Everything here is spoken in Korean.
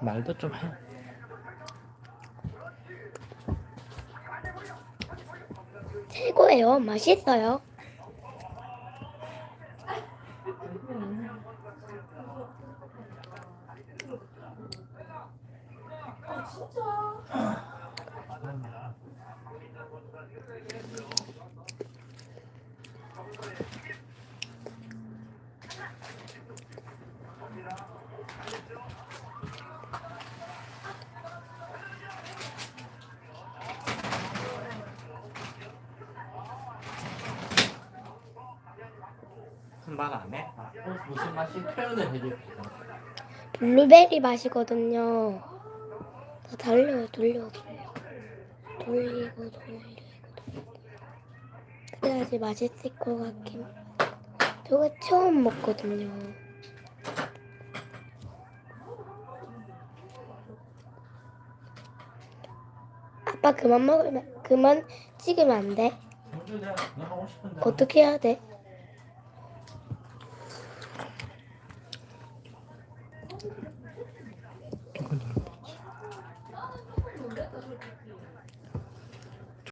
말도 좀 해. 최고예요. 맛있어요. 말안 해? 아, 어, 무슨 맛이 표현을 해줄게. 블루베리 맛이거든요. 더 달려요, 돌려, 돌려. 돌리고, 돌리고, 돌리고. 그래야지 맛있을 것 같긴. 저거 처음 먹거든요. 아빠 그만 먹으면, 그만 찍으면 안 돼? 어떻게 해야 돼? 이건 넓었지.